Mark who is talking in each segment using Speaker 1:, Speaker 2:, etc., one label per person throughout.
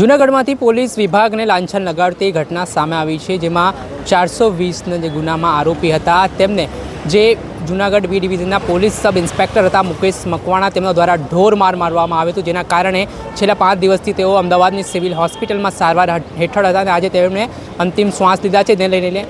Speaker 1: જૂનાગઢમાંથી police વિભાગને લાંછન લગાડતી ઘટના સામે આવી છે, જેમાં ચારસો વીસના જે ગુનામાં આરોપી હતા, તેમને જે જૂનાગઢ બી ડિવિઝનના પોલીસ સબ ઇન્સ્પેક્ટર હતા મુકેશ મકવાણા. તેમના દ્વારા ઢોર માર મારવામાં આવ્યો હતો, જેના કારણે છેલ્લા પાંચ દિવસથી તેઓ અમદાવાદની સિવિલ હોસ્પિટલમાં સારવાર હેઠળ હતા અને આજે તેમણે અંતિમ શ્વાસ લીધા છે. તેને લઈને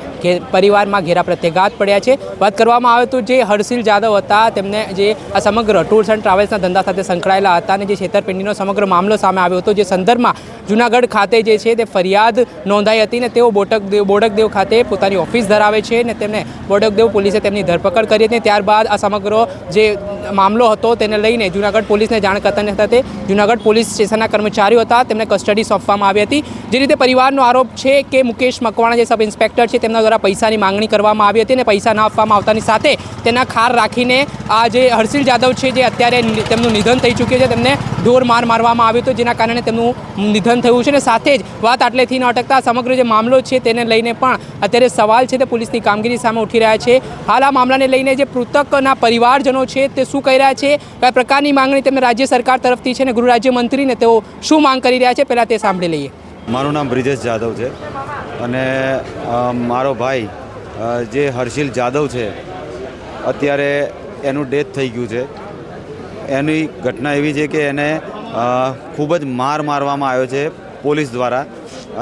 Speaker 1: પરિવારમાં ઘેરા પ્રત્યાઘાત પડ્યા છે. વાત કરવામાં આવે તો જે હર્ષિલ જાદવ હતા, તેમને જે આ સમગ્ર ટૂર્સ એન્ડ ટ્રાવેલ્સના ધંધા સાથે સંકળાયેલા હતા અને જે છેતરપિંડીનો સમગ્ર મામલો સામે આવ્યો હતો, જે સંદર્ભમાં જૂનાગઢ ખાતે જે છે તે ફરિયાદ નોંધાઈ હતી ને તેઓ બોટકદેવ, બોડકદેવ ખાતે પોતાની ઓફિસ ધરાવે છે ને તેમને બોડકદેવ પોલીસે તેમની ધરપકડ કરી હતી. ત્યારબાદ આ સમગ્ર જે મામલો હતો તેને લઈને જૂનાગઢ પોલીસને જાણ કરતાની સાથે જૂનાગઢ પોલીસ સ્ટેશનના કર્મચારીઓ હતા. તેમને કસ્ટડી સોંપવામાં આવી હતી. જે રીતે પરિવારનો આરોપ છે કે મુકેશ મકવાણા જે સબ ઇન્સ્પેક્ટર છે તેમના દ્વારા પૈસાની માંગણી કરવામાં આવી હતી અને પૈસા ન આપવામાં આવતાની સાથે તેના ખાર રાખીને આ જે હર્ષિલ જાદવ છે જે અત્યારે તેમનું નિધન થઈ ચૂક્યું છે, તેમને ઢોર માર મારવામાં આવ્યો હતો, જેના કારણે તેમનું નિધન થયું છે. અને સાથે જ વાત આટલેથી ન અટકતા સમગ્ર જે મામલો છે તેને લઈને પણ અત્યારે સવાલ છે. તે પોલીસની કામગીરી સામે ઉઠી રહ્યા છે. હાલ આ મામલાને લઈને જે મૃતકના પરિવારજનો છે તે શું કહી રહ્યા છે? કયા પ્રકારની માંગણી તેમને રાજ્ય સરકાર તરફથી છે અને ગૃહ રાજ્યમંત્રીને તેઓ શું માંગ કરી રહ્યા છે? પહેલાં તે સાંભળી લઈએ.
Speaker 2: મારું નામ બ્રિજેશ જાદવ છે અને મારો ભાઈ જે હર્ષિલ જાદવ છે, અત્યારે એનું ડેથ થઈ ગયું છે. એની ઘટના એવી છે કે એને ખૂબ જ માર મારવામાં આવ્યો છે પોલીસ દ્વારા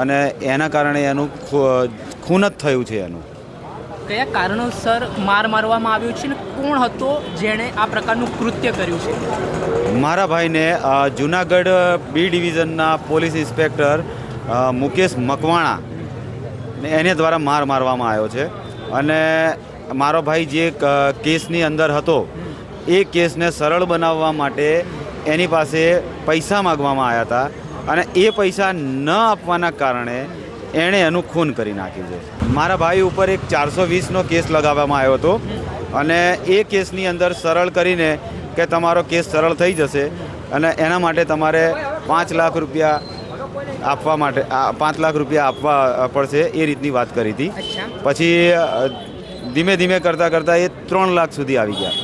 Speaker 2: અને એના કારણે એનું ખૂન જ થયું છે એનું.
Speaker 1: કયા કારણોસર માર મારવામાં આવ્યો છે અને કોણ હતો જેણે આ પ્રકારનું કૃત્ય કર્યું છે?
Speaker 2: મારા ભાઈને જુનાગઢ બી ડિવિઝનના પોલીસ ઇન્સ્પેક્ટર મુકેશ મકવાણા ને એને દ્વારા માર મારવામાં આવ્યો છે. અને મારો ભાઈ જે કેસની અંદર હતો, એ કેસને સરળ બનાવવા માટે એની પાસે પૈસા માગવામાં આવ્યા હતા. અને એ પૈસા ન આપવાના કારણે એણે એનું ખૂન કરી નાખ્યું છે. મારા ભાઈ ઉપર એક ચારસો વીસનો કેસ લગાવવામાં આવ્યો હતો અને એ કેસની અંદર સરળ કરીને કે તમારો કેસ સરળ થઈ જશે અને એના માટે તમારે પાંચ લાખ રૂપિયા આપવા માટે પાંચ લાખ રૂપિયા આપવા પડશે એ રીતની વાત કરી હતી. પછી ધીમે ધીમે કરતાં કરતાં એ ત્રણ લાખ સુધી આવી ગયા.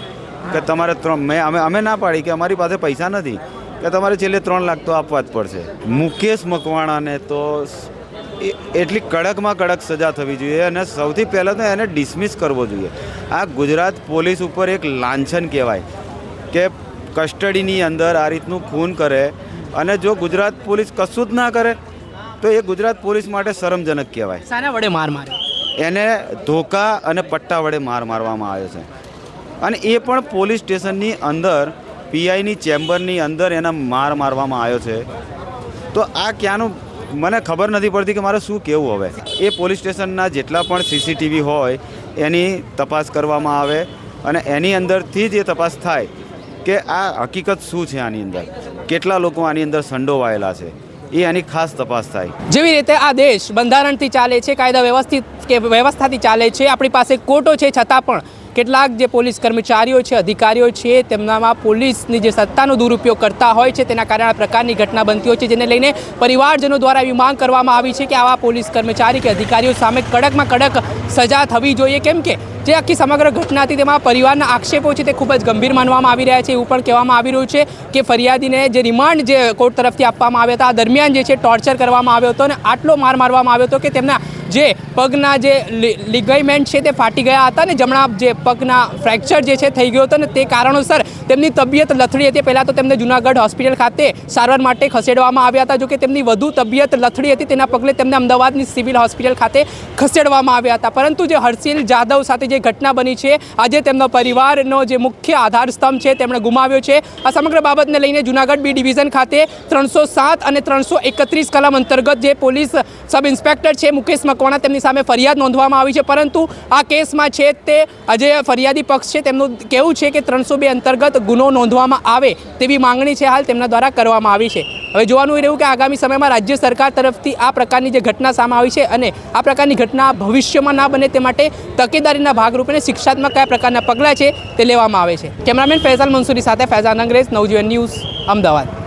Speaker 2: કે તમારે ત્રણ મેં અમે અમે ના પાડી કે અમારી પાસે પૈસા નથી. કે તમારે છેલ્લે ત્રણ લાખ તો આપવા જ પડશે. મુકેશ મકવાણાને તો એટલી કડકમાં કડક સજા થવી જોઈએ અને સૌથી પહેલાં તો એને ડિસમિસ કરવો જોઈએ. આ ગુજરાત પોલીસ ઉપર એક લાંછન કહેવાય કે કસ્ટડીની અંદર આ રીતનું ખૂન કરે અને જો ગુજરાત પોલીસ કશું જ ના કરે તો એ ગુજરાત પોલીસ માટે શરમજનક કહેવાય.
Speaker 1: સાના વડે માર મારે?
Speaker 2: એને ધોકા અને પટ્ટા વડે માર મારવામાં આવ્યો છે. અને એ પણ પોલીસ સ્ટેશનની અંદર પીઆઈની ચેમ્બરની અંદર એના માર મારવામાં આવ્યો છે. તો આ ક્યાંનું મને ખબર નથી પડતી કે મારે શું કહેવું હવે. એ પોલીસ સ્ટેશનના જેટલા પણ સીસીટીવી હોય, એની તપાસ કરવામાં આવે અને એની અંદરથી જ એ તપાસ થાય કે આ હકીકત શું છે આની અંદર. કેટલા લોકો આની અંદર સંડોવાયેલા છે. એ આની ખાસ તપાસ થાય.
Speaker 1: જેવી રીતે આ દેશ બંધારણથી ચાલે છે, કાયદા વ્યવસ્થિત કે વ્યવસ્થાથી ચાલે છે, આપણી પાસે કોર્ટો છે, છતાં પણ કેટલાક જે પોલીસ કર્મચારીઓ છે, અધિકારીઓ છે, તેમનામાં પોલીસની જે સત્તાનો દુરુપયોગ કરતા હોય છે, તેના કારણે આ પ્રકારની ઘટના બનતી હોય છે, જેને લઈને પરિવારજનો દ્વારા એવી માંગ કરવામાં આવી છે કે આવા પોલીસ કર્મચારી કે અધિકારીઓ સામે કડકમાં કડક સજા થવી જોઈએ. કેમ કે જે આખી સમગ્ર ઘટના હતી, તેમાં પરિવારના આક્ષેપો છે, તે ખૂબ જ ગંભીર માનવામાં આવી રહ્યા છે. એવું પણ કહેવામાં આવી રહ્યું છે કે ફરિયાદીને જે રિમાન્ડ જે કોર્ટ તરફથી આપવામાં આવ્યા હતા, આ દરમિયાન જે છે, ટોર્ચર કરવામાં આવ્યો હતો અને આટલો માર મારવામાં આવ્યો હતો કે તેમના જે પગના જે લિગાઇમેન્ટ છે તે ફાટી ગયા હતા ને જમણા જે પગના ફ્રેક્ચર જે છે થઈ ગયો હતો ને તે કારણોસર તેમની તબિયત લથડી હતી. પહેલાં તો તેમને જુનાગઢ હોસ્પિટલ ખાતે સારવાર માટે ખસેડવામાં આવ્યા હતા. જોકે તેમની વધુ તબિયત લથડી હતી તેના પગલે તેમને અમદાવાદની સિવિલ હોસ્પિટલ ખાતે ખસેડવામાં આવ્યા હતા. પરંતુ જે હર્ષિલ જાદવ સાથે જે ઘટના બની છે, આજે તેમનો પરિવારનો જે મુખ્ય આધાર સ્તંભ છે તેમણે ગુમાવ્યો છે. આ સમગ્ર બાબતને લઈને જુનાગઢ બી ડિવિઝન ખાતે ત્રણસો અને ત્રણસો કલમ અંતર્ગત જે પોલીસ સબ ઇન્સ્પેક્ટર છે મુકેશ મકવાણા તેમની સામે ફરિયાદ નોંધવામાં આવી છે, પરંતુ આ કેસમાં છે તે આજે ફરિયાદી પક્ષ છે. તેમનું કહેવું છે કે ત્રણસો બે અંતર્ગત ગુનો નોંધવામાં આવે તેવી માંગણી છે હાલ તેમના દ્વારા કરવામાં આવી છે. હવે જોવાનું એ રહ્યું કે આગામી સમયમાં રાજ્ય સરકાર તરફથી આ પ્રકારની જે ઘટના સામે આવી છે અને આ પ્રકારની ઘટના ભવિષ્યમાં ના બને તે માટે તકેદારીના ભાગરૂપે શિક્ષાત્મક કયા પ્રકારના પગલાં છે તે લેવામાં આવે છે. કેમેરામેન ફૈઝાલ મંસૂરી સાથે ફૈઝાન અંગ્રેજ, નવજીવન ન્યૂઝ, અમદાવાદ.